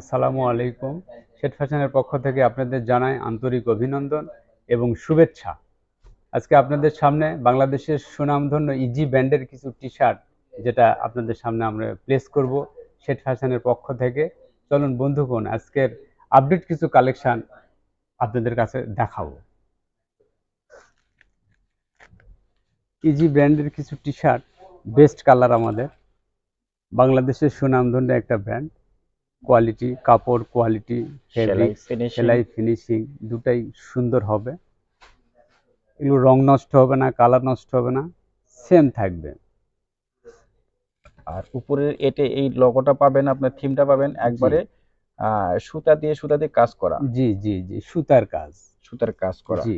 আসসালামু আলাইকুম। শেঠ ফ্যাশনের পক্ষ থেকে আপনাদের জানাই আন্তরিক অভিনন্দন এবং শুভেচ্ছা। আজকে আপনাদের সামনে বাংলাদেশের সুনামধন্য ইজি ব্র্যান্ডের কিছু টি শার্ট যেটা আপনাদের সামনে আমরা প্লেস করব শেঠ ফ্যাশনের পক্ষ থেকে। চলুন বন্ধুগণ, আজকের আপডেট কিছু কালেকশন আপনাদের কাছে দেখাবো। ইজি ব্র্যান্ডের কিছু টি শার্ট বেস্ট কালার আমাদের। বাংলাদেশের সুনামধন্য একটা ব্র্যান্ড কোয়ালিটি কাপড় কোয়ালিটি সেলাই ফেব্রিক সেলাই ফিনিশিং দুটাই সুন্দর হবে। এগুলো রং নষ্ট হবে না কালার নষ্ট হবে না সেম থাকবে। আর উপরের এটে এই লোগোটা পাবেন আপনার থিমটা পাবেন একবারে সুতা দিয়ে সুতা দিয়ে কাজ করা। জি জি জি সুতার কাজ। সুতার কাজ করা। জি।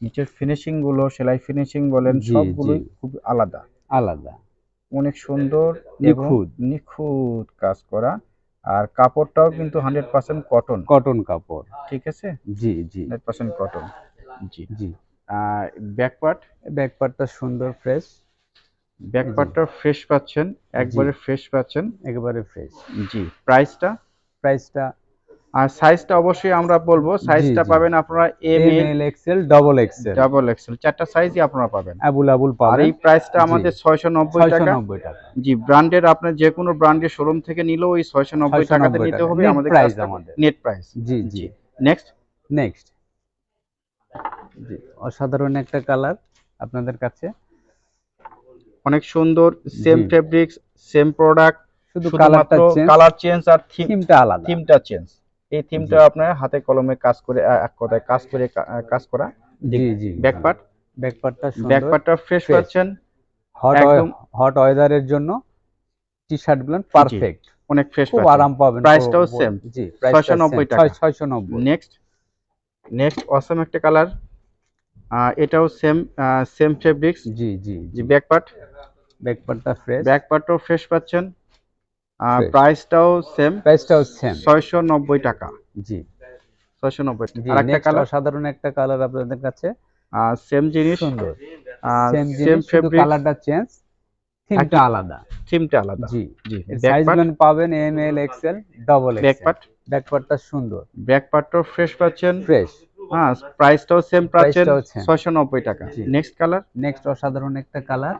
নিচের ফিনিশিংগুলো সেলাই ফিনিশিং বলেন সবগুলোই। খুব আলাদা। আলাদা। অনেক সুন্দর নিখুঁত। নিখুঁত কাজ করা। আর কাপড়টাও কিন্তু হান্ড্রেড পার্সেন্ট কটন কটন কাপড়। ঠিক আছে? জি জি। হান্ড্রেড পার্সেন্ট কটন জি। জি। আর ব্যাক পার্ট ব্যাক পার্টটা সুন্দর ফ্রেশ ব্যাকপার্টটা। ফ্রেশ পাচ্ছেন একবারে ফ্রেশ পাচ্ছেন। একবারে ফ্রেশ জি। প্রাইসটা প্রাইসটা আর সাইজটা অবশ্যই আমরা বলব। সাইজটা পাবেন আপনারা M L XL double XL double XL চারটা সাইজই আপনারা পাবেন। আবুল আবুল আর পাবেন। এই প্রাইসটা আমাদের ছয়শো নব্বই ছয়শো টাকা। নব্বই টাকা। জি ব্র্যান্ডের আপনার যে কোনো ব্র্যান্ডের শোরুম থেকে নিলেও ওই ছয়শো নব্বই 690 টাকাতে নিতে হবে আমাদের price আমাদের। নেট প্রাইস জি জি। নেক্সট নেক্সট জি অসাধারণ একটা কালার আপনাদের কাছে। অনেক সুন্দর সেম ফেব্রিক্স সেম প্রোডাক্ট শুধু কালারটা চেঞ্জ কালার চেঞ্জ আর থিমটা আলাদা। থিমটা চেঞ্জ এই থিমটা আপনার হাতে কলমে কাজ করে এক কথায় কাজ করে কাজ করা। জি জি ব্যাক পার্ট ব্যাক পার্টটা ব্যাক পার্টটা ফ্রেশ পাচ্ছেন। হট একদম- হট ওয়েদারের জন্য টি শার্টগুলো পারফেক্ট অনেক ফ্রেশ খুব আরাম পাবেন। Price-টাও পুরো- জি 690 টাকা। ছয়শো নব্বই নেক্সট নেক্সট অসম একটা কালার এটাও সেম সেম ফেব্রিক্স জি জি জি জি। ব্যাক পার্ট ব্যাক পার্টটা ফ্রেশ ব্যাক পার্টও ফ্রেশ পাচ্ছেন। Fresh। প্রাইসটাও সেম প্রাইসটাও সেম ছয়শো নব্বই টাকা। জি। ছয়শো নব্বই জি আর একটা কালার অসাধারণ একটা কালার আপনাদের কাছে। সেম জিনিস। সুন্দর। সেম জিনিস ফেব্রিক কালারটা চেঞ্জ থিমটা আলাদা। থিমটা আলাদা। জি। জি এর ব্যাক সাইজ পার্টগুলো পাবেন M L XL double back part back পার্টটা সুন্দর। ব্যাক পার্টও ফ্রেশ পাচ্ছেন। ফ্রেশ হ্যাঁ প্রাইসটাও সেম পাচ্ছেন। Price-টাও same। ছয়শো নব্বই টাকা। জি। নেক্সট কালার নেক্সট অসাধারণ একটা কালার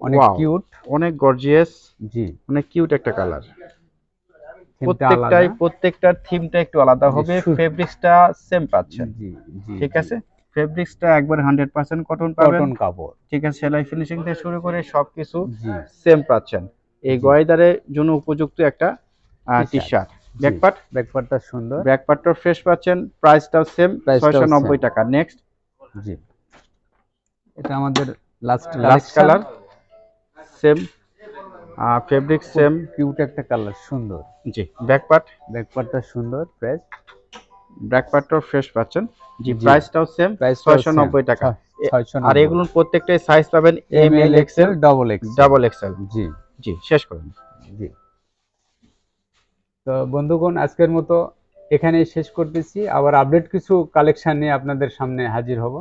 অনেক কিউট অনেক গর্জিয়াস জি। অনেক কিউট একটা কালার প্রত্যেকটাই প্রত্যেকটার থিমটা একটু আলাদা হবে ফেব্রিক্সটা সেম পাচ্ছেন জি জি ঠিক আছে? ফেব্রিক্সটা একবার হান্ড্রেড পার্সেন্ট কটন পাবেন। কটন কাপড়। ঠিক আছে সেলাই ফিনিশিং থেকে শুরু করে সবকিছু সেম পাচ্ছেন। এই গয়দারের জন্য উপযুক্ত একটা টি শার্ট জি। ব্যাক পার্ট ব্যাক সুন্দর। ব্যাক পার্টটা ফ্রেশ পাচ্ছেন। প্রাইসটাও সেম Price-টাও ছয়শো নব্বই same। টাকা। নেক্সট জি। এটা আমাদের last last colour same fabric same cute একটা কালার সুন্দর। জি ব্যাক পার্ট ব্যাক পার্টটা সুন্দর ফ্রেশ ব্যাক পার্টটাও ফ্রেশ পাচ্ছেন। জি। প্রাইসটাও সেম প্রাইস ছয়শো নব্বই টাকা। এ- আর এগুলোর প্রত্যেকটাই সাইজ পাবেন M L XL double X double XL জি। জি শেষ করুন জি। তো বন্ধুগণ আজকের মতো এখানেই শেষ করতেছি। আবার আপডেট কিছু কালেকশন নিয়ে আপনাদের সামনে হাজির হব।